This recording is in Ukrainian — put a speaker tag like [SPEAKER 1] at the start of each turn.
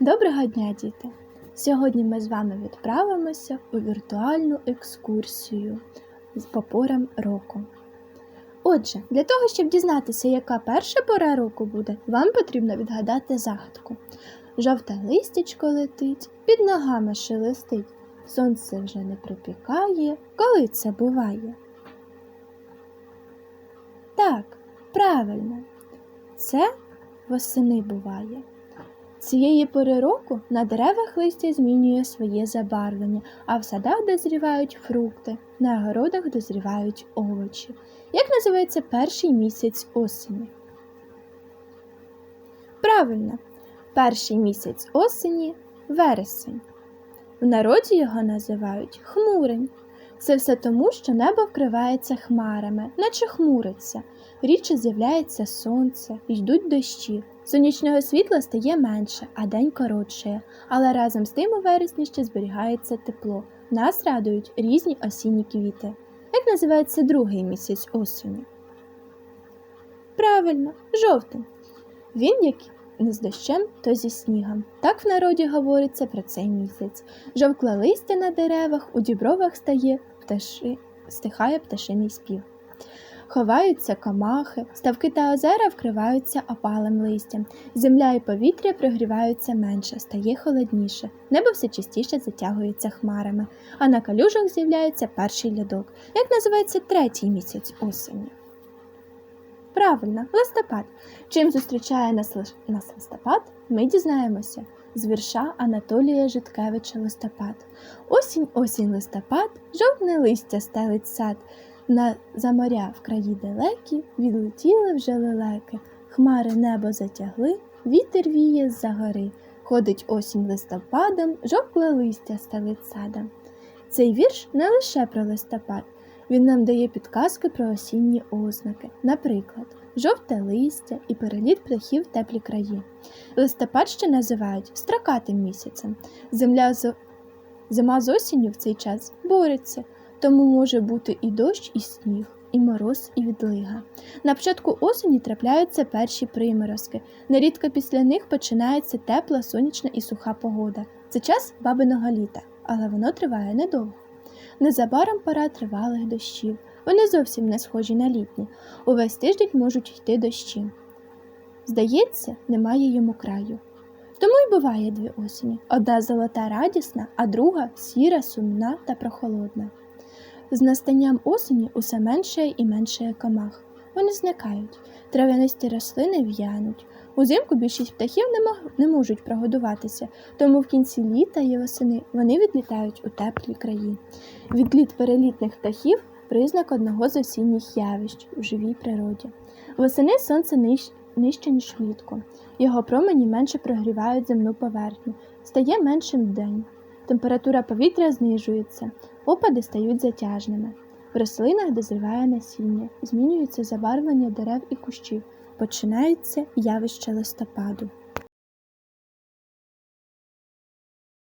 [SPEAKER 1] Доброго дня, діти! Сьогодні ми з вами відправимося у віртуальну екскурсію з по порам року. Отже, для того, щоб дізнатися, яка перша пора року буде, вам потрібно відгадати загадку. Жовте листячко летить, під ногами шелестить, сонце вже не припікає, коли це буває. Так, правильно, це восени буває. Цієї пори року на деревах листя змінює своє забарвлення, а в садах дозрівають фрукти, на городах дозрівають овочі. Як називається перший місяць осені? Правильно, перший місяць осені вересень. В народі його називають хмурень. Це все тому, що небо вкривається хмарами, наче хмуриться. Рідше з'являється сонце, йдуть дощі. Сонячного світла стає менше, а день коротшає, але разом з тим у вересні ще зберігається тепло. Нас радують різні осінні квіти. Як називається другий місяць осені? Правильно, жовтень. Він як не з дощем, то зі снігом. Так в народі говориться про цей місяць. Жовкле листя на деревах, у дібровах стає пташи, стихає пташиний спів. Ховаються комахи, ставки та озера вкриваються опалим листям. Земля і повітря прогріваються менше, стає холодніше, небо все частіше затягується хмарами, а на калюжах з'являється перший льодок. Як називається третій місяць осені? Правильно, листопад. Чим зустрічає нас, нас листопад, ми дізнаємося з вірша Анатолія Житкевича Листопад. Осінь, осінь, листопад, жовтне листя стелить сад. На за моря в краї далекі відлетіли вже лелеки, хмари небо затягли, вітер віє з-за гори. Ходить осінь листопадом, жовкле листя стелить садом. Цей вірш не лише про листопад, він нам дає підказки про осінні ознаки, наприклад, жовте листя і переліт птахів в теплі краї. Листопад ще називають строкатим місяцем. Земля з... Зима з осінню в цей час бореться, тому може бути і дощ, і сніг, і мороз, і відлига. На початку осені трапляються перші приморозки. Нерідко після них починається тепла, сонячна і суха погода. Це час бабиного літа, але воно триває недовго. Незабаром пора тривалих дощів. Вони зовсім не схожі на літні. Увесь тиждень можуть йти дощі. Здається, немає йому краю. Тому й буває дві осені: одна золота радісна, а друга сіра, сумна та прохолодна. З настанням осені усе менше і менше комах. Вони зникають, трав'янисті рослини в'януть. Узимку більшість птахів не, можуть прогодуватися, тому в кінці літа і восени вони відлітають у теплі краї. Відліт перелітних птахів признак одного з осінніх явищ у живій природі. Восени сонце ниж... нижче, ніж влітку. Його промені менше прогрівають земну поверхню, стає меншим день. Температура повітря знижується, опади стають затяжними. В рослинах дозріває насіння, змінюється забарвлення дерев і кущів, починається явище листопаду.